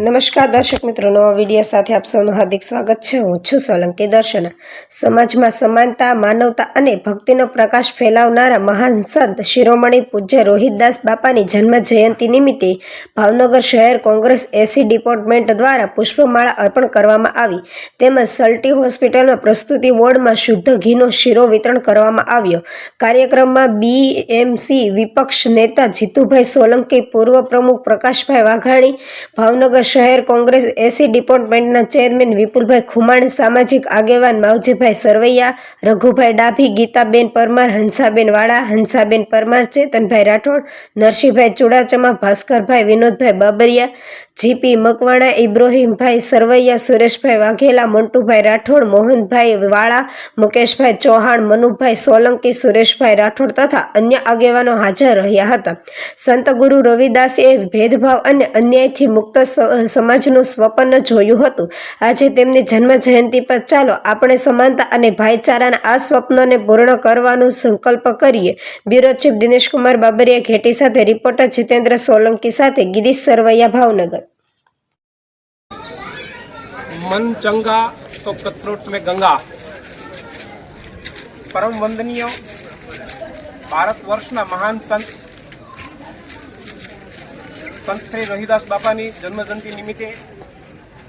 નમસ્કાર દર્શક મિત્રો, નવા વીડિયો સાથે આપ સૌનું હાર્દિક સ્વાગત છે. હું છું સોલંકી દર્શના. સમાજમાં સમાનતા, માનવતા અને ભક્તિનો પ્રકાશ ફેલાવનારા મહાન સંત શિરોમણી પૂજ્ય રોહિતદાસ બાપાની જન્મ જયંતિ નિમિત્તે ભાવનગર શહેર કોંગ્રેસ એસી ડિપાર્ટમેન્ટ દ્વારા પુષ્પમાળા અર્પણ કરવામાં આવી. તેમજ સલ્ટી હોસ્પિટલમાં પ્રસ્તુતિ વોર્ડમાં શુદ્ધ ઘીનો શીરો વિતરણ કરવામાં આવ્યો. કાર્યક્રમમાં બીએમસી વિપક્ષ નેતા જીતુભાઈ સોલંકી, પૂર્વ પ્રમુખ પ્રકાશભાઈ વાઘાણી, ભાવનગર શહેર કોંગ્રેસ એસી ડિપાર્ટમેન્ટના ચેરમેન વિપુલભાઈ ખુમાણ, સામાજિક આગેવાન માવજીભાઈ સરવૈયા, રઘુભાઈ ડાભી, ગીતાબેન પરમાર, હંસાબેન વાળા, હંસાબેન પરમાર, ચેતનભાઈ રાઠોડ, નરસિંહભાઈ ચુડાચમા, ભાસ્કરભાઈ વિનોદભાઈ બાબરિયા, જીપી મકવાણા, ઇબ્રોહીમભાઈ સરવૈયા, સુરેશભાઈ વાઘેલા મંટુભાઈ રાઠોડ, મોહનભાઈ વાળા, મુકેશભાઈ ચૌહાણ, મનુભાઈ સોલંકી, સુરેશભાઈ રાઠોડ તથા અન્ય આગેવાનો હાજર રહ્યા હતા. સંત ગુરુ રવિદાસે ભેદભાવ અને અન્યાયથી મુક્ત સમાજનું સ્વપન જોયું હતું. આજે તેમની જન્મ જયંતિ પર ચાલો આપણે સમાનતા અને ભાઈચારાના આ સ્વપ્નને પૂર્ણ કરવાનું સંકલ્પ કરીએ. બ્યુરો ચીફ દિનેશકુમાર બાબરિયા ઘેટી સાથે રિપોર્ટર જીતેન્દ્ર સોલંકી સાથે ગિરીશ સરવૈયા ભાવનગર. મન ચંગા તો કથરોટ મેં ગંગા. પરમ વંદનીય ભારત વર્ષના મહાન સંત સંત શ્રી રોહિદાસ બાપાની જન્મજયંતિ નિમિત્તે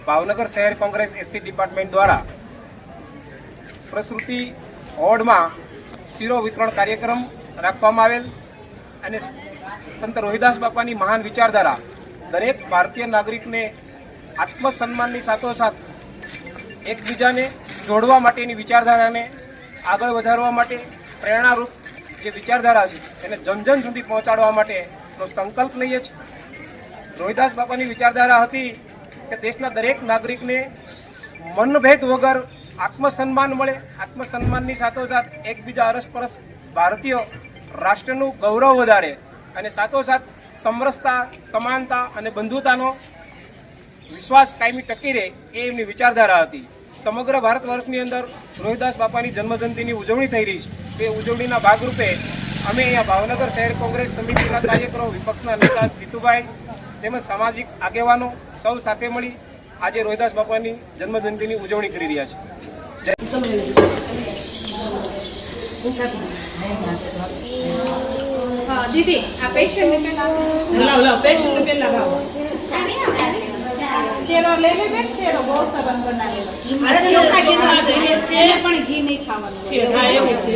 ભાવનગર શહેર કોંગ્રેસ એસસી ડિપાર્ટમેન્ટ દ્વારા પ્રસૃતિ હોર્ડમાં શિરો વિતરણ કાર્યક્રમ રાખવામાં આવેલ અને સંત રોહિદાસ બાપાની મહાન વિચારધારા દરેક ભારતીય નાગરિકને આત્મસન્માનની સાથોસાથ એકબીજાને જોડવા માટેની વિચારધારાને આગળ વધારવા માટે પ્રેરણારૂપ જે વિચારધારા છે, એને જન જન સુધી પહોંચાડવા માટેનો સંકલ્પ લઈએ છીએ. રોહિદાસ બાપાની વિચારધારા હતી કે દેશના દરેક નાગરિકને મનભેદ વગર આત્મસન્માન મળે. આત્મસન્માનની સાથોસાથ એકબીજા અરસપરસ ભારતીય રાષ્ટ્રનું ગૌરવ વધારે અને સાથોસાથ સમરસતા, સમાનતા અને બંધુતાનો વિશ્વાસ કાયમી ટકી રહે એ એમની વિચારધારા હતી. સમગ્ર ભારત વર્ષની અંદર રોહિદાસ બાપાની જન્મજયંતિની ઉજવણી થઈ રહી છે. તે ઉજવણીના ભાગરૂપે અમે અહીંયા ભાવનગર શહેર કોંગ્રેસ સમિતિના કાર્યકરો, વિપક્ષના નેતા જીતુભાઈ તેમજ સામાજિક આગેવાનો સૌ સાથે મળી આજે રોહિદાસ બાપાની જન્મજયંતિની ઉજવણી કરી રહ્યા છે. દીદી આ પેશન્ટ ને લાવ લાવ પેશન્ટ ને પેલા શેરો લઈ લે બેન શેરો બહુ સરસ બનાવેલો. ચોખા ઘીનો છે. પણ ઘી નહીં ખાવાનું. હા એવું છે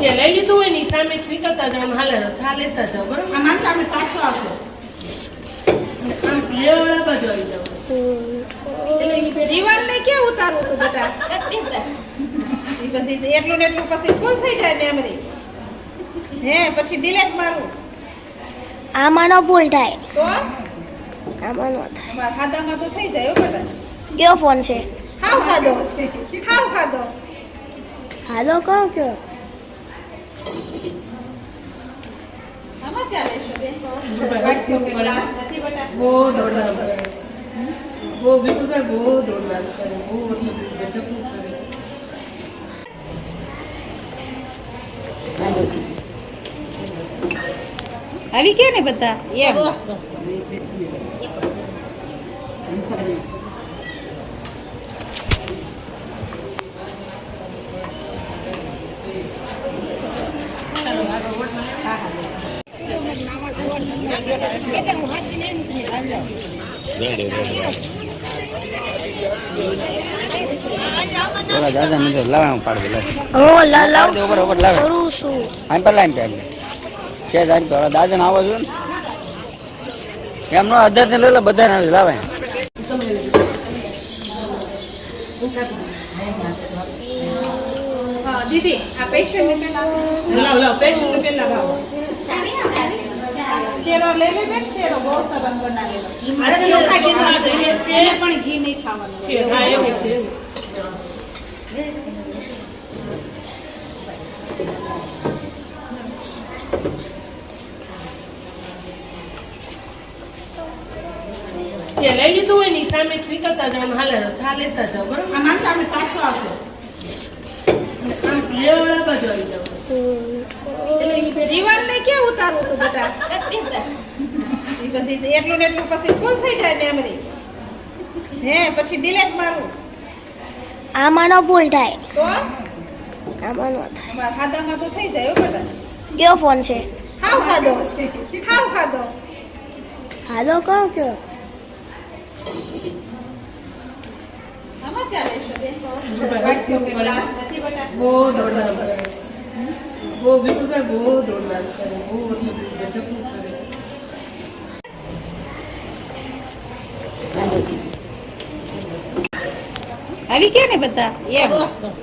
જે લીધું ને સામે નીકળતા જાવ હાલે ચા લેતા જાવ બરોબર આમાં સામે પાછો આમ લેવડા બાજુ આવી જાવ દિવાલ ને ક્યાં ઉતારવું બેટા? પછી એટલું ને એટલું પછી ફૂલ થઈ જાય મેમરી હે પછી ડિલેટ મારું. આમાં નો ભૂલ થાય. તો આમાં નો થાય. અમારા ખાધામાં તો થઈ જાય હો બેટા કયો ફોન છે? હાવ ખાધો હાવ ખાધો ખાધો કહો કયો? બહુ દોડવાનું કરે બહુ વિપુલભાઈ બહુ દોડવાનું કરે બહુ એટલે ગજબનું કરે આવી ગયા ને બધા એમ ઓલા દાદા મને લાવા પાડી હું લાવ દે ઉપર ઉપર લાવે કરું છું આમ પર લાઈન કાઢ છે જાન તો ઓલા દાદા આવો છું એમનો અધર ને લે બધા ને લાવે. દીદી આ પેશન્ટ ને પેલા લાવ લાવ પેશન્ટ ને પેલા લાવ શેરો લઈ લે બેન શેરો બહુ સરસ બનાવેલો. અરે ચોખા ઘીનો છે એને પણ ઘી નહીં ખાવાનું. છે હા એવું છે જે જે લઈ લીધું હોય ને સામે નીકળતા જાવ હાલે ચા લેતા જાવ બરોબર? આમાં સામે પાછો આવજો આમ લેવડા બાજુ આવી જાવ દીવાલ ને ક્યાં હતું બેટા. પછી એટલું ને એટલું પછી ફૂલ થઈ જાય મેમરી હે પછી ડિલેટ મારું. આમાં નો ભૂલ થાય. તો આમાં નો થાય. અમારા ખાધામાં તો થઈ જાય બેટા કયો ફોન છે? હાવ ખાધો. હાવ ખાધો. ખાધો કહો કયો? આમાં ચાલે છે બેન. વાટક્યો કે ગ્લાસ નથી બેટા બહુ કરે. બહુ વિપુલભાઈ બહુ દોડધામ કરે બહુ મતલબ ગજબનું કરે. આવી ગયા ને બધા? એમ. બસ બસ.